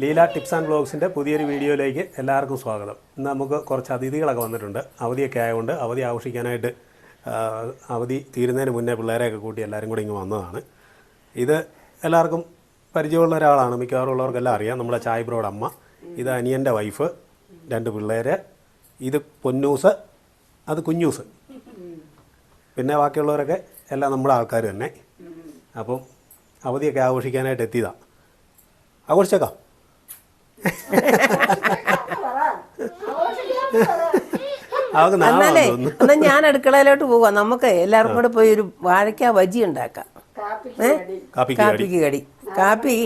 Leela tips and ബ്ലോഗ്സിന്റെ പുതിയൊരു വീഡിയോയിലേക്ക് എല്ലാവർക്കും സ്വാഗതം. ഇന്ന് നമുക്ക് കുറച്ച് അതിഥികളൊക്കെ വന്നിട്ടുണ്ട്. അവധിയൊക്കെ ആയതുകൊണ്ട് അവധി ആഘോഷിക്കാനായിട്ട് അവധി തീരുന്നതിന് മുന്നേ പിള്ളേരെയൊക്കെ കൂട്ടി എല്ലാവരും കൂടി ഇങ്ങ് വന്നതാണ്. ഇത് എല്ലാവർക്കും പരിചയമുള്ള ഒരാളാണ്. മിക്കവാറും ഉള്ളവർക്കെല്ലാം അറിയാം. നമ്മുടെ ചായ് ബ്രോഡ് അമ്മ ഇത് അനിയന്റെ വൈഫ് രണ്ട് പിള്ളേർ ഇത് പൊന്നൂസ് അത് കുഞ്ഞൂസ്. പിന്നെ ബാക്കിയുള്ളവരൊക്കെ എല്ലാം നമ്മുടെ ആൾക്കാർ തന്നെ. അപ്പം അവധിയൊക്കെ ആഘോഷിക്കാനായിട്ട് എത്തിയതാണ് ആഘോഷിച്ചേക്കാം. എന്നാലേ എന്നാ ഞാൻ അടുക്കളയിലോട്ട് പോവാ. നമുക്ക് എല്ലാവർക്കും കൂടെ പോയി ഒരു വാഴയ്ക്ക വജി ഉണ്ടാക്കാം. കാപ്പിക്ക് കടി. കാപ്പി?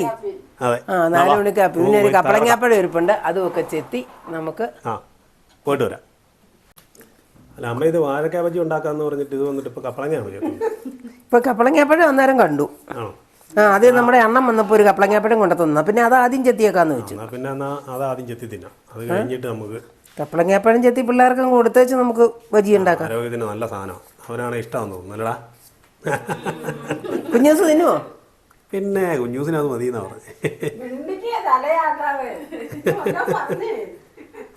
അതെ. ആ നാല് മണി കാപ്പി പിന്നെ ഒരു കപ്പളങ്ങാപ്പഴം ഇരിപ്പുണ്ട് അതുമൊക്കെ ചെത്തി നമുക്ക് ആ പോയിട്ട് വരാം. അല്ല അമ്മ ഇത് വാഴക്കാ ബജി ഉണ്ടാക്കാന്ന് പറഞ്ഞിട്ട് ഇത് വന്നിട്ട് ഇപ്പൊ കപ്പളങ്ങയാണ് ഇപ്പൊ കപ്പളങ്ങാപ്പഴം അന്നേരം കണ്ടു. ആണോ? ആ ആദ്യം നമ്മുടെ എണ്ണം വന്നപ്പോൾ ഒരു കപ്പളങ്ങാപ്പഴം കൊണ്ടു തന്ന. പിന്നെ അത് ആദ്യം ചെത്തിയേക്കാന്ന് വെച്ചു. എന്നാ പിന്നെ എന്നാ അത് ആദ്യം ചെത്തി തിന്നാം. അത് കഴിഞ്ഞിട്ട് നമുക്ക് കപ്പളങ്ങാപ്പഴം ചെത്തി പിള്ളേർക്കും കൊടുത്തേച്ച് നമുക്ക് ബജി ഉണ്ടാക്കാം. ആരോഗ്യത്തിന് നല്ല സാധനമാണ് അവനാണ് ഇഷ്ടമാണെന്ന് തോന്നുന്നു അല്ലടാ. കുഞ്ഞൂസ് തിന്നുവോ? പിന്നെ കുഞ്ഞൂസിന് അത് മതി എന്നാ പറഞ്ഞത്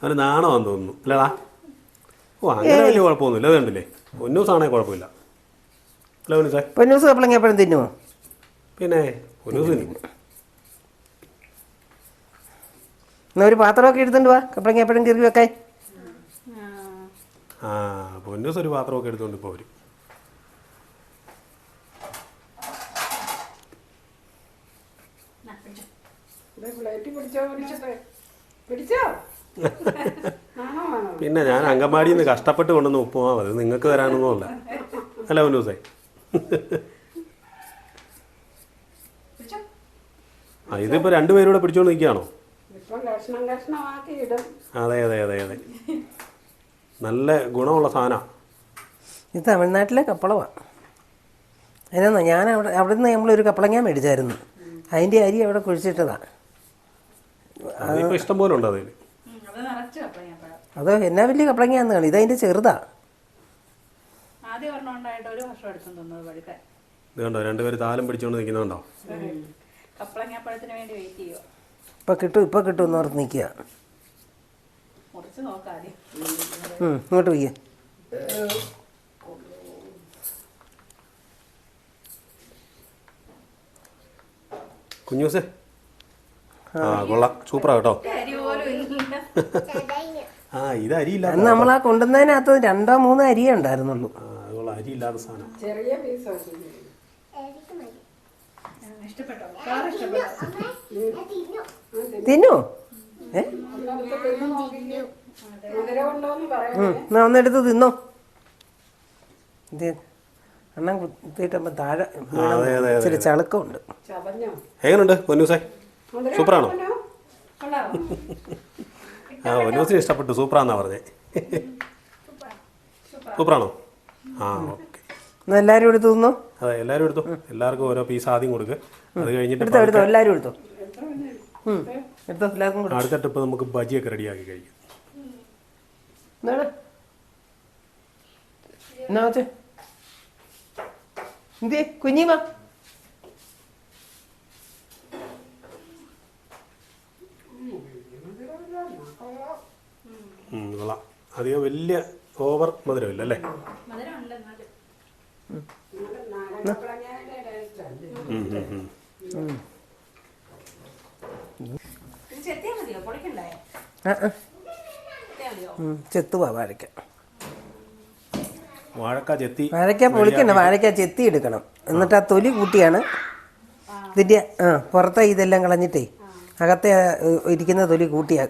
അവന് നാണമാന്ന് തോന്നുന്നു അല്ലടാ. ഓ അങ്ങനെ വലിയ കുഴപ്പമൊന്നുമില്ല. അത് കണ്ടില്ലേ? പൊന്നൂസാണെങ്കിൽ കുഴപ്പമില്ല. അല്ല പൊന്നൂസേ പൊന്നൂസ് കപ്പളങ്ങാപ്പഴം തിന്നുവോ? പിന്നെ എന്നാ ഒരു പാത്രമൊക്കെ എടുത്തോണ്ട് വാ. കപ്പളങ്ങാപ്പഴം കീറി വെക്കാൻ. ആ പൊന്നൂസ് ഒരു പാത്രമൊക്കെ എടുത്തുകൊണ്ട് ഇപ്പോൾ വരും. പിന്നെ ഞാൻ അങ്കമാടിയിൽ നിന്ന് കഷ്ടപ്പെട്ട് കൊണ്ടുവന്ന ഉപ്പുമാവ്. അത് നിങ്ങൾക്ക് തരാനൊന്നുമല്ല. അല്ല പൊന്നൂസേ. ആ ഇതിപ്പോൾ രണ്ടുപേരും കൂടെ പിടിച്ചോണ്ട് നിൽക്കുകയാണോ ഇപ്പം കഷ്ണം കഷ്ണമാക്കി ഇടും. അതെ അതെ അതെ അതെ. നല്ല ഗുണമുള്ള സാധനമാണ് ഇത് തമിഴ്നാട്ടിലെ കപ്പളമാണ് അതിനാ ഞാൻ അവിടെ അവിടെ നിന്ന് നമ്മളൊരു കപ്പളങ്ങ മേടിച്ചായിരുന്നു. അതിന്റെ അരി അവിടെ കുഴിച്ചിട്ടതാണ് അതിപ്പോൾ ഇഷ്ടം പോലെ ഉണ്ട് അതിൽ അത് നിറച്ച് കപ്പളങ്ങാപ്പഴം അത് എന്നാ വലിയ കപ്പളങ്ങയാന്ന് കാണി ഇതതിന്റെ ചെറുതാ. ആദ്യം ഒരെണ്ണം ഉണ്ടായിട്ട് ഒരു വർഷം എടുത്തു തന്നത് പഴുക്കാൻ. ഇത് കണ്ടോ രണ്ടുപേര് താലം പിടിച്ചോണ്ട് നിൽക്കുന്നുണ്ടോ കപ്പളങ്ങാപ്പഴത്തിന് വേണ്ടി വെയിറ്റ് ഇപ്പം കിട്ടും ഇപ്പം കിട്ടും ഓർത്ത് നിൽക്കുക. മുറിച്ച് നോക്കാം ഇങ്ങോട്ട് വയ്യ കുഞ്ഞൂസേ. ആ. കൊള്ളാം. സൂപ്പറാ കേട്ടോ. ആ ഇത് അരിയില്ല അന്ന് നമ്മൾ ആ കൊണ്ടുവന്നതിനകത്ത് രണ്ടോ മൂന്നോ അരിയേ ഉണ്ടായിരുന്നുള്ളൂ. കൊള്ളാം അരിയില്ലാത്ത സാധനം. ചെറിയ പീസ് തിന്നോ? ഏ? എന്നാ ഒന്നെടുത്ത് തിന്നോ. അണ്ണൻ കുത്തിയിട്ടപ്പോ താഴെ ഇച്ചിരി ചളുക്കമുണ്ട്. എങ്ങനെയുണ്ട് പൊന്നൂസേ? സൂപ്പറാണോ? ആ പൊന്നൂസിന് ഇഷ്ടപ്പെട്ടു. സൂപ്പറാന്നാ പറഞ്ഞേ. സൂപ്പറാണോ? ആ എടുത്ത് തിന്നോ? അതെ എല്ലാവരും എടുത്തു? എല്ലാവർക്കും ഓരോ പീസ് ആദ്യം കൊടുക്ക്. അത് കഴിഞ്ഞിട്ട് എടുത്തോ എടുത്തോ എല്ലാവരും എടുത്തോ? ഉം, എടുത്തോ എല്ലാവർക്കും കൂടെ അടുത്ത ട്രിപ്പ് നമുക്ക് ബജിയൊക്കെ റെഡിയാക്കി കഴിക്കും. എന്താണ്? എന്നാ വെച്ചേ? എന്തേ കുഞ്ഞിമ ഉം, കൊള്ളാം. അധികം വലിയ ഓവർ മധുരമില്ല അല്ലേ? മധുരം ചെത്തുവാ വാഴയ്ക്ക വാഴക്ക ചെത്തി പൊളിക്കണ്ട വാഴക്ക ചെത്തി എടുക്കണം. എന്നിട്ട് ആ തൊലി കൂട്ടിയാണ് ഇതിന്റെ ആ പുറത്തെ ഇതെല്ലാം കളഞ്ഞിട്ടേ അകത്തെ ഇരിക്കുന്ന തൊലി കൂട്ടിയാ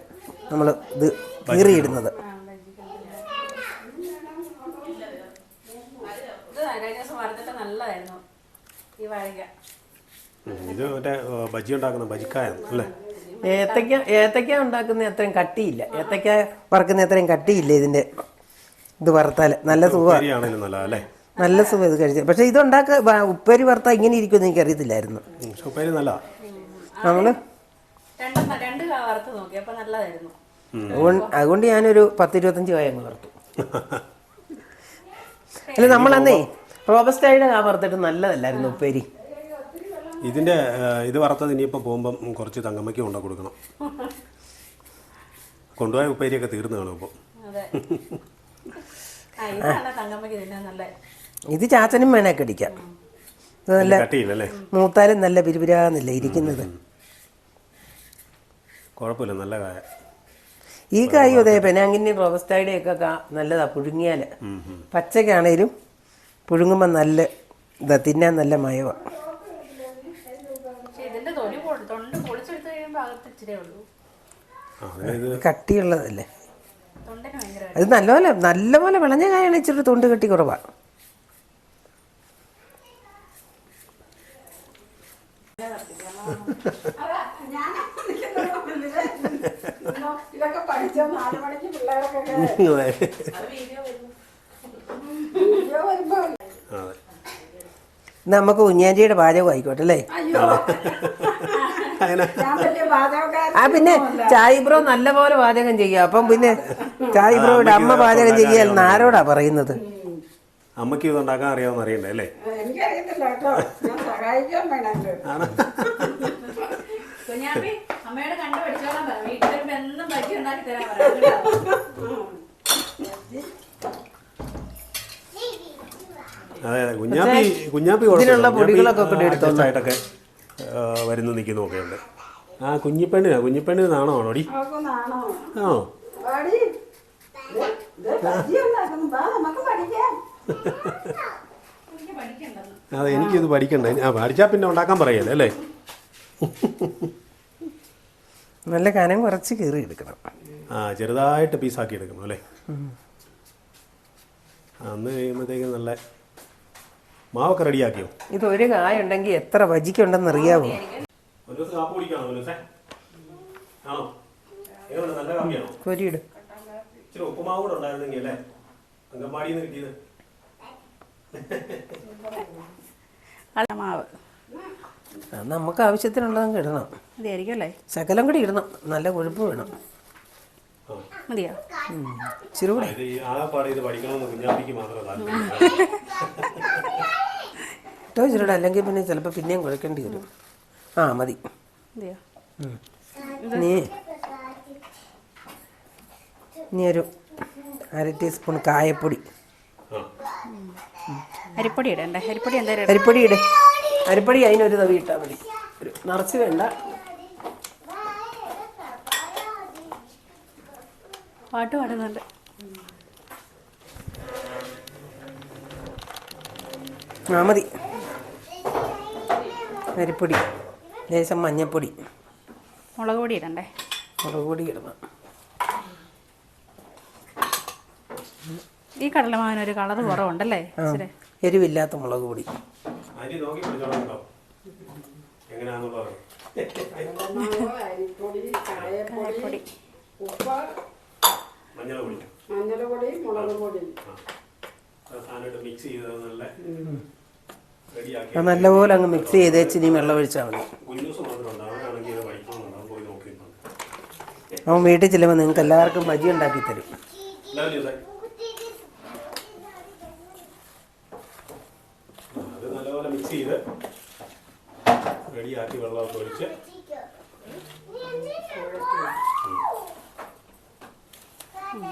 നമ്മൾ ഇത് കീറിയിടുന്നത് ഇത് കഴിഞ്ഞ ദിവസം വറുത്തിട്ട് നല്ലതായിരുന്നു ഈ വാഴയ്ക്ക ഉം, ഇത് മറ്റേ ബജി ഉണ്ടാക്കുന്ന ബജിക്കായാണ് അല്ലേ? ഏത്തക്ക ഏത്തക്ക ഉണ്ടാക്കുന്ന അത്രയും കട്ടിയില്ല. ഏത്തക്ക വറക്കുന്ന അത്രയും കട്ടിയില്ല ഇതിന്റെ ഇത് വറുത്താൽ നല്ല സുഖമാണ് നല്ല അല്ലേ? നല്ല സുഖം ഇത് കഴിച്ചത് പക്ഷെ ഇതുണ്ടാക്ക ഉപ്പേരി വറുത്താൽ ഇങ്ങനെ ഇരിക്കുമെന്ന് എനിക്ക് അറിയത്തില്ലായിരുന്നു ഉപ്പേരി നല്ല നല്ലതായിരുന്നു. അതുകൊണ്ട് ഞാനൊരു ഞാനൊരു പത്തിരുപത്തഞ്ച് കായ അങ്ങ് വറുത്തു. അല്ല നമ്മളന്നേ റോബസ്റ്റായിട്ട് കാ വറുത്തിട്ട് നല്ലതല്ലായിരുന്നു ഉപ്പേരി. ഇതിന്റെ ഇത് വറുത്തത് ഇനിയിപ്പോൾ പോകുമ്പം കുറച്ച് തങ്കമ്മയ്ക്ക് കൊണ്ടു കൊടുക്കണം. കൊണ്ടുപോയ ഉപ്പേരിയൊക്കെ തീർന്നു കാണും ഇപ്പോൾ ഇത് ചാച്ചനും വേണേക്ക് അടിക്കാം നല്ല മൂത്താലും നല്ല പിരിപിരാന്നില്ല ഇരിക്കുന്നത്. കുഴപ്പമില്ല നല്ല കായ. ഈ കായ അതെ പെനാങ്കിന്റെ റോബസ്റ്റായുടെ ഒക്കെ നല്ലതാ പുഴുങ്ങിയാൽ പച്ചക്കാണേലും പുഴുങ്ങുമ്പോൾ നല്ല ഇതാ തിന്നാൻ നല്ല മയവാണ് പക്ഷെ ഇതിന്റെ തൊലി പൊ- തൊണ്ട് പൊളിച്ചെടുത്ത് കഴിയുമ്പോൾ അകത്ത് ഇച്ചിരേ ഉള്ളൂ. അതായത് കട്ടിയുള്ളതല്ലേ? തൊണ്ടിന് ഭയങ്കര അത് നല്ലപോലെ നല്ലപോലെ വിളഞ്ഞ കായാണ് ഇച്ചിരി തൊണ്ട് കെട്ടി കുറവാണ് അതാ, ഞാൻ ഇതൊക്കെ പഠിച്ചോ നാല് മണിക്ക് പിള്ളേരൊക്കെ വീഡിയോ വരുമ്പോ നമുക്ക് ഉഞ്ഞാഞ്ചിയുടെ പാചകം ആയിക്കോട്ടെ അല്ലേ? അയ്യോ. അങ്ങനെ. ആ പിന്നെ ചായ് ബ്രോ നല്ലപോലെ പാചകം ചെയ്യുക. അപ്പം പിന്നെ ചായ് ബ്രോയുടെ അമ്മ പാചകം ചെയ്യാൻ ആരോടാ പറയുന്നത്? അമ്മയ്ക്ക് ഇത് ഉണ്ടാക്കാൻ അറിയാമെന്ന് അറിയണ്ടേ അല്ലേ? അതെ അതെ കുഞ്ഞാപ്പി കുഞ്ഞാപ്പി ഇതിനുള്ള പൊടികളൊക്കെ കുഞ്ഞാപ്പി, വരുന്നു നിൽക്കുന്നൊക്കെ ഉണ്ട് ആ കുഞ്ഞിപ്പെണ്ണിനാ? കുഞ്ഞിപ്പെണ്ണിന് നാണോ ആണോടി ആണോ? അതെ എനിക്കിത് പഠിക്കണ്ടേ. ആ പഠിച്ചാൽ പിന്നെ ഉണ്ടാക്കാൻ പറയല്ലേ അല്ലേ? നല്ല കനം കുറച്ച് കീറി എടുക്കണം. ആ ചെറുതായിട്ട് പീസാക്കി എടുക്കണം അല്ലേ? അന്ന് കഴിയുമ്പോഴത്തേക്കും നല്ല മാവൊക്കെ റെഡിയാക്കിയോ? ഇത് ഒരു കായ ഉണ്ടെങ്കിൽ എത്ര വജിക്കുണ്ടെന്ന് കൊരിയിട്. ഇച്ചിരി ഉപ്പുമാവ് കൂടെ ഉണ്ടായിരുന്നെങ്കിൽ അല്ലേ? അങ്കൻവാടിയിൽ നിന്ന് കിട്ടിയത് മാവ്. നമുക്ക് ആവശ്യത്തിനുള്ളതും ഇടണം ശകലം കൂടി ഇടണം. നല്ല കൊഴുപ്പ് വേണം. മാത്രമേ താല്പര്യം. ഇട്ടോ ഇച്ചിരിയുടെ അല്ലെങ്കിൽ പിന്നെ ചിലപ്പോൾ പിന്നെയും കുഴക്കേണ്ടി വരും. ആ മതി. മതിയോ? നീ ഇനി ഒരു അര ടീസ്പൂൺ കായപ്പൊടി. അരിപ്പൊടി ഇടണ്ടേ? അരിപ്പൊടി എന്തായാലും അരിപ്പൊടി ഇട്. അരിപ്പൊടി അതിനൊരു തവി ഇട്ടാൽ മതി. ഒരു നിറച്ച് വേണ്ട. പാട്ട് പാടുന്നുണ്ട്. ആ മതി. അരിപ്പൊടി ലേശം മഞ്ഞപ്പൊടി. മുളക് പൊടി ഇടണ്ടേ? മുളക് പൊടി ഇടണം. ഈ കടലമാവിന് ഒരു കളർ കുറവുണ്ടല്ലേ? എരിവില്ലാത്ത മുളക് പൊടി. അരിപ്പൊടി ഉപ്പ് മഞ്ഞൾ പൊടി മഞ്ഞൾ പൊടി മുളക് പൊടി സാധനമായിട്ട് മിക്സ് ചെയ്ത് നല്ല റെഡിയാക്കി നല്ലപോലെ അങ്ങ് മിക്സ് ചെയ്ത് വെച്ച് ഇനി വെള്ളം ഒഴിച്ചാൽ മതി. കുഞ്ഞൂസ് ഇത് അവൻ പോയി നോക്കിയിട്ടുണ്ട്. അവൻ വീട്ടിൽ ചെല്ലുമ്പോൾ നിങ്ങൾക്ക് എല്ലാവർക്കും ബജി ഉണ്ടാക്കി തരും. അത് നല്ലപോലെ മിക്സ് ചെയ്ത് റെഡിയാക്കി വെള്ളമൊക്കെ ഒഴിച്ച്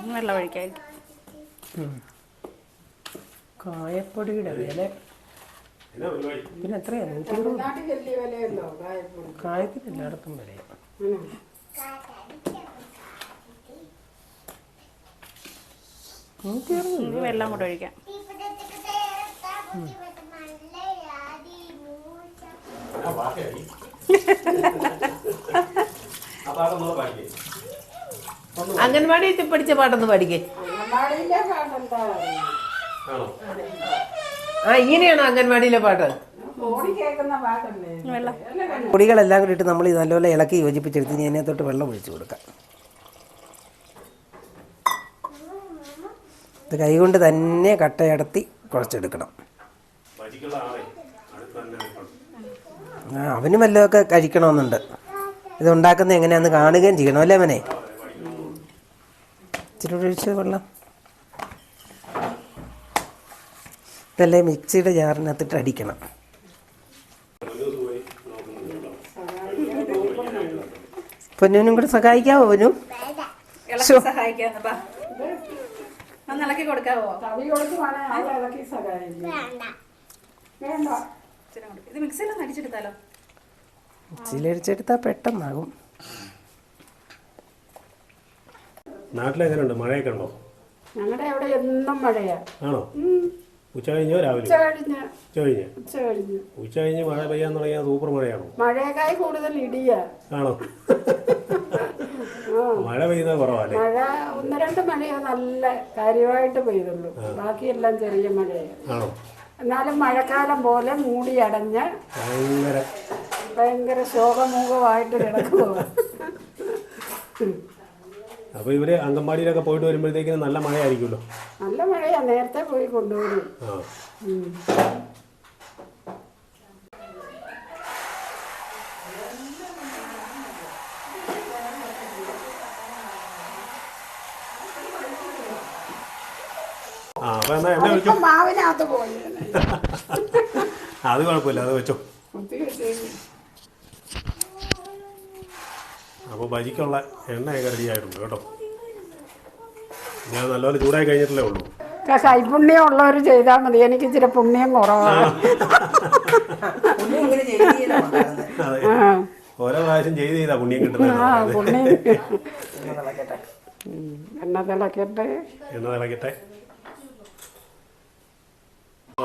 വെള്ളം ഒഴിക്കായിരിക്കും കായപ്പൊടിയുടെ വില. പിന്നെ എത്രയാണ് നൂറ്റി ഇരുപത് കായത്തിന് എല്ലായിടത്തും വിലയാണ്. നൂറ്റി അറുപത് വെള്ളം കൂടെ ഒഴിക്കാം. ആ പാട്ടൊന്നുള്ള ബാക്കി അംഗൻവാടി പഠിച്ച പാട്ടൊന്ന് പഠിക്കേ ആ ഇങ്ങനെയാണ് അംഗൻവാടിയിലെ പാട്ട്? പൊടികളെല്ലാം കൂടി ഇട്ട് നമ്മൾ ഇത് നല്ലപോലെ ഇളക്കി യോജിപ്പിച്ചെടുത്ത് ഇനി അതിനകത്തോട്ട് വെള്ളം ഒഴിച്ചു കൊടുക്കാം. ഇത് കൈകൊണ്ട് തന്നെ കട്ടയടത്തി കുഴച്ചെടുക്കണം. ആ അവനും വല്ലതൊക്കെ കഴിക്കണമെന്നുണ്ട്. ഇത് ഉണ്ടാക്കുന്നത് എങ്ങനെയാന്ന് കാണുകയും ചെയ്യണം അല്ലേ അവനെ ഇച്ചിരി ഒഴിച്ച് വെള്ളം. ഇതല്ലേ മിക്സിയുടെ ജാറിനകത്തിട്ട് അടിക്കണം. പൊന്നുവിനും കൂടെ സഹായിക്കാവോ പൊന്നു? മിക്സിയിലടിച്ചെടുത്താ പെട്ടെന്നാകും. നാട്ടിലെങ്ങനെയുണ്ട് മഴയൊക്കെ ഉണ്ടോ? ഞങ്ങളുടെ അവിടെ എന്നും മഴയാ. ആണോ? ഉച്ച കഴിഞ്ഞോ രാവിലെ? ഉച്ച കഴിഞ്ഞ്. ഉച്ച കഴിഞ്ഞ്. ഉച്ച കഴിഞ്ഞ്. ഉച്ച കഴിഞ്ഞ് മഴ പെയ്യാൻ തുടങ്ങിയ സൂപ്പർ മഴയാണോ? മഴയേക്കായി കൂടുതൽ ഇടിയാ. ആണോ? മഴ പെയ്യുന്നത് കുറവല്ലേ? മഴ ഒന്ന് രണ്ട് മഴയാ നല്ല കാര്യമായിട്ട് പെയ്തുള്ളൂ. ബാക്കിയെല്ലാം ചെറിയ മഴയാ. ആണോ? എന്നാലും മഴക്കാലം പോലെ മൂടി അടഞ്ഞ് ഭയങ്കര ഭയങ്കര ശോകമൂകമായിട്ട് കിടക്കുക അപ്പോൾ ഇവർ അംഗൻവാടിയിലൊക്കെ പോയിട്ട് വരുമ്പോഴത്തേക്കും നല്ല മഴയായിരിക്കുമല്ലോ? നല്ല മഴയാ. നേരത്തെ പോയി കൊണ്ടുവരും ആ. ആ എന്നാ മാവിനകത്ത് പോയി. അത് കുഴപ്പമില്ല അത് വെച്ചോ. അപ്പോൾ ബജിക്കുള്ള എണ്ണയൊക്കെ റെഡി ആയിട്ടുണ്ട് കേട്ടോ. ഞാൻ നല്ലപോലെ ചൂടായി കഴിഞ്ഞിട്ടില്ലേ ഉള്ളൂ. കൈപുണ്യം ഉള്ളവർ ചെയ്താൽ മതി. എനിക്ക് ഇച്ചിരി പുണ്യം കുറവാണ് ഓരോ പ്രാവശ്യം ചെയ്ത് ചെയ്താ പുണ്യം കിട്ടുന്നത് പുണ്യം. എണ്ണ തിളക്കട്ടെ. എണ്ണ തിളക്കട്ടെ.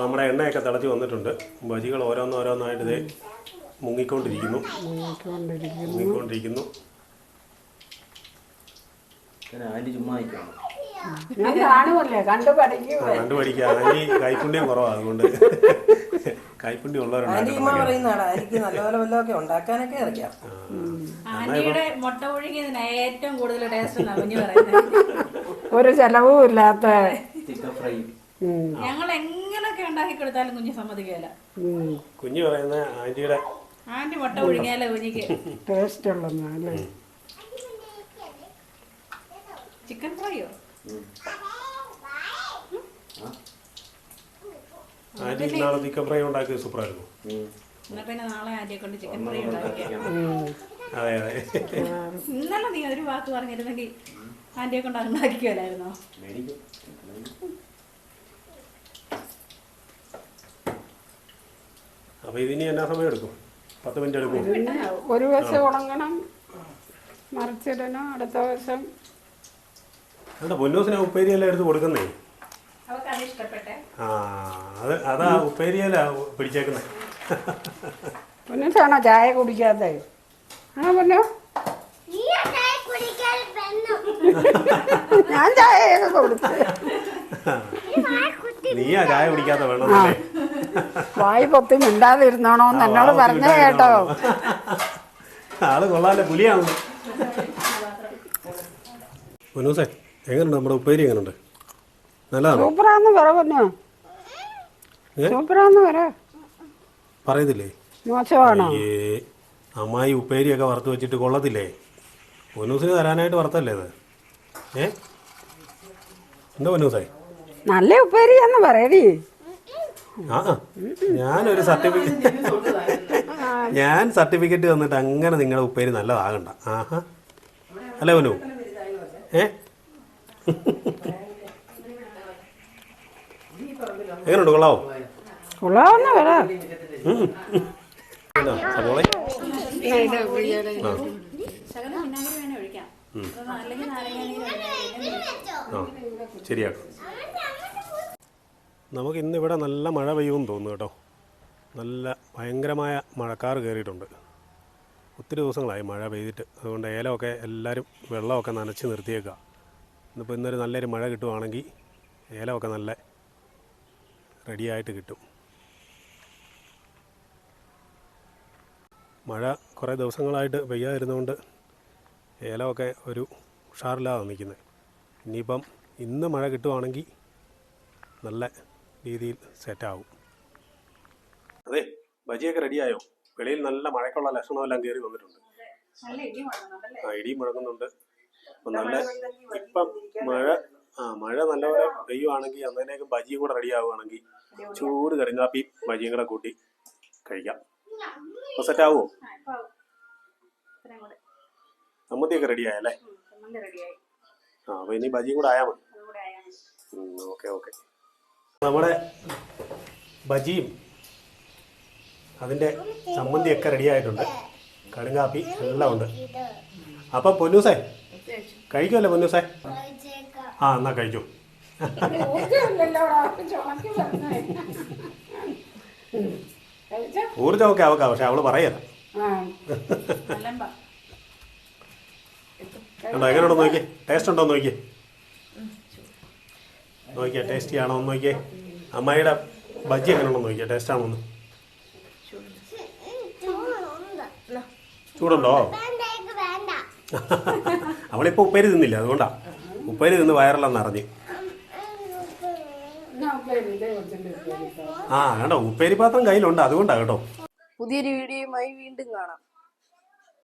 നമ്മുടെ എണ്ണയൊക്കെ തിളച്ച് വന്നിട്ടുണ്ട്. ബജികൾ ഓരോന്നോരോന്നായിട്ട് ഇതേ മുങ്ങിക്കൊണ്ടിരിക്കുന്നു. മുങ്ങിക്കൊണ്ടിരിക്കുന്നു. ആന്റി ചുമ്മാ നിൽക്കണം ഞാൻ കാണുമല്ലേ കണ്ടു പഠിക്കുമോ കണ്ടു പഠിക്കുക ആന്റി കൈപ്പുണ്യം കുറവാണ് അതുകൊണ്ട്. കൈപ്പുണ്യം ആന്റി ഉള്ളവരുണ്ടാക്കും ഉമ്മ പറയുന്നതാണ് എനിക്ക് നല്ലപോലെ വല്ലതൊക്കെ ഉണ്ടാക്കാനൊക്കെ അറിയാം. ആന്റിയുടെ മുട്ട ഒഴുകിയതിന് ഏറ്റവും കൂടുതൽ ടേസ്റ്റ് നവഞ്ഞു പറയുന്നത്. ഒരു ചെലവും ഇല്ലാത്ത ചിക്കൻ ഫ്രൈ ഉം, ഞങ്ങൾ എങ്ങനെയൊക്കെ ഉണ്ടാക്കി കൊടുത്താലും കുഞ്ഞ് സമ്മതിക്കില്ല ഉം, കുഞ്ഞു പറയുന്ന ആന്റിയുടെ ആന്റി മുട്ട ഒഴുകിയാലേ കുഞ്ഞിക്ക്. ടേസ്റ്റ് ഉള്ളതാണ് അല്ലേ? ചിക്കൻ ഫ്രൈയോ? ആന്റി ഇന്നാളെ ചിക്കൻ ഫ്രൈ ഉണ്ടാക്കിയത് സൂപ്പറായിരുന്നു. എന്നാ പിന്നെ നാളെ ആന്റിയെ കൊണ്ട് ചിക്കൻ ഫ്രൈ ഉണ്ടാക്കിക്കാം ഉം. അതെ അതെ. ഇന്നലെ നീ ഒരു വാക്ക് പറഞ്ഞിരുന്നെങ്കിൽ ആന്റിയെ കൊണ്ട് ഉണ്ടാക്കിക്കുമല്ലായിരുന്നോ അപ്പൊ ഇതിനി എന്നാ സമയം എടുക്കും? പത്ത് മിനിറ്റ് എടുക്കും. പിന്നെ ഒരു വശം ഉണങ്ങണം മറിച്ചിടണം അടുത്ത വശം എന്താ പൊന്നൂസിനെ ഉപ്പേരിയെല്ലാം എടുത്ത് കൊടുക്കുന്നേ? അവർക്ക് അത് ഇഷ്ടപ്പെട്ടേ. ആ അത് അതാ ഉപ്പേരിയല്ല പിടിച്ചേക്കുന്നത് പൊന്നൂസാണോ ചായ കുടിക്കാത്ത? ആ പൊന്നു? ഞാൻ ചായയൊക്കെ കൊടുത്ത്. നീയാ ചായ കുടിക്കാത്ത വേണമെന്നല്ലേ വായി പൊത്തി മിണ്ടാതിരുന്നോണോന്ന് എന്നോട് പറഞ്ഞേ കേട്ടോ. ആൾ കൊള്ളാല്ലേ പുലിയാണ് പൊന്നൂസേ എങ്ങനെയുണ്ട് നമ്മുടെ ഉപ്പേരി എങ്ങനെയുണ്ട് നല്ലതാണോ? സൂപ്പറാന്ന് പറ പൊന്നു? സൂപ്പറാന്ന് പറ. പറയത്തില്ലേ? മോശമാണോ? ഈ അമ്മായി ഉപ്പേരിയൊക്കെ വറുത്ത് വെച്ചിട്ട് കൊള്ളത്തില്ലേ? പൊന്നൂസിന് തരാനായിട്ട് വറുത്തല്ലേ ഇത്? ഏ? എന്താ പൊന്നൂസേ? നല്ല ഉപ്പേരിയാന്ന് പറയടി. ആ ആ. ഞാനൊരു സർട്ടിഫിക്കറ്റ് ഞാൻ സർട്ടിഫിക്കറ്റ് തന്നിട്ട് അങ്ങനെ നിങ്ങളുടെ ഉപ്പേരി നല്ലതാകണ്ട. ആഹാ. അല്ലേ പൊന്നു? ഏ? എങ്ങനെയുണ്ട് കൊള്ളാവോ? കൊള്ളാവുന്ന എന്താ സവോള ആ. ശരിയാക്കും. നമുക്ക് ഇന്ന് ഇവിടെ നല്ല മഴ പെയ്യുമെന്ന് തോന്നുന്നു കേട്ടോ. നല്ല ഭയങ്കരമായ മഴക്കാറ് കയറിയിട്ടുണ്ട്. ഒത്തിരി ദിവസങ്ങളായി മഴ പെയ്തിട്ട്. അതുകൊണ്ട് ഏലമൊക്കെ എല്ലാവരും വെള്ളമൊക്കെ നനച്ച് നിർത്തിയേക്കുക ഇന്നിപ്പോൾ ഇന്നൊരു നല്ലൊരു മഴ കിട്ടുവാണെങ്കിൽ ഏലമൊക്കെ നല്ല റെഡിയായിട്ട് കിട്ടും. മഴ കുറേ ദിവസങ്ങളായിട്ട് പെയ്യാതിരുന്നുകൊണ്ട് ഏലമൊക്കെ ഒരു ഉഷാറില്ലാതെ നിൽക്കുന്നത് ഇനിയിപ്പം ഇന്ന് മഴ കിട്ടുവാണെങ്കിൽ നല്ല രീതിയിൽ സെറ്റാവും. അതെ ബജിയൊക്കെ റെഡിയായോ? വെളിയിൽ നല്ല മഴയ്ക്കുള്ള ലക്ഷണമെല്ലാം കയറി വന്നിട്ടുണ്ട്. ആ ഇടിയും മുഴങ്ങുന്നുണ്ട് അപ്പം നല്ല ഇപ്പം മഴ ആ മഴ നല്ലപോലെ പെയ്യുവാണെങ്കിൽ അന്നേരേക്കും ബജിയും കൂടെ റെഡി ആവുകയാണെങ്കിൽ ചൂട് കരിങ്കാപ്പി ബജിയും കൂടെ കൂട്ടി കഴിക്കാം. അപ്പോൾ സെറ്റ് ആവുമോ ഇപ്പൊ റെഡി ആയല്ലേ? ആ അപ്പോൾ ഇനി ബജിയും കൂടെ ആയാൽ മതി. Okay okay. നമ്മുടെ ബജിയും അതിന്റെ ചമ്മന്തിയൊക്കെ റെഡി ആയിട്ടുണ്ട്. കടുങ്കാപ്പി എല്ലാം ഉണ്ട്. അപ്പം പൊന്നൂസേ കഴിക്കുമല്ലേ പൊന്നൂസേ ആ എന്നാ കഴിച്ചോ ഊർജമൊക്കെ അവക്കാ പക്ഷെ അവൾ പറയല്ല അലമ്പ. കണ്ടോ എങ്ങനെയുണ്ടോ നോക്കിയേ? ടേസ്റ്റ് ഉണ്ടോ നോക്കി നോക്കിയേ? നോക്കിയേ ടേസ്റ്റി ആണോ എന്ന് നോക്കിയേ. അമ്മായിയുടെ ബജ്ജി എങ്ങനെയുണ്ടോ നോക്കിയേ ടേസ്റ്റ് ആണോ ഒന്ന് ചൂടുണ്ടോ? അവളിപ്പോൾ ഉപ്പേരി തിന്നില്ല അതുകൊണ്ടാ. ഉപ്പേരി തിന്ന് വയറെല്ലാം നിറഞ്ഞ്. ആ കണ്ടോ? ഉപ്പേരി പാത്രം കയ്യിലുണ്ട് അതുകൊണ്ടാ കേട്ടോ. പുതിയൊരു വീഡിയോയുമായി വീണ്ടും കാണാം.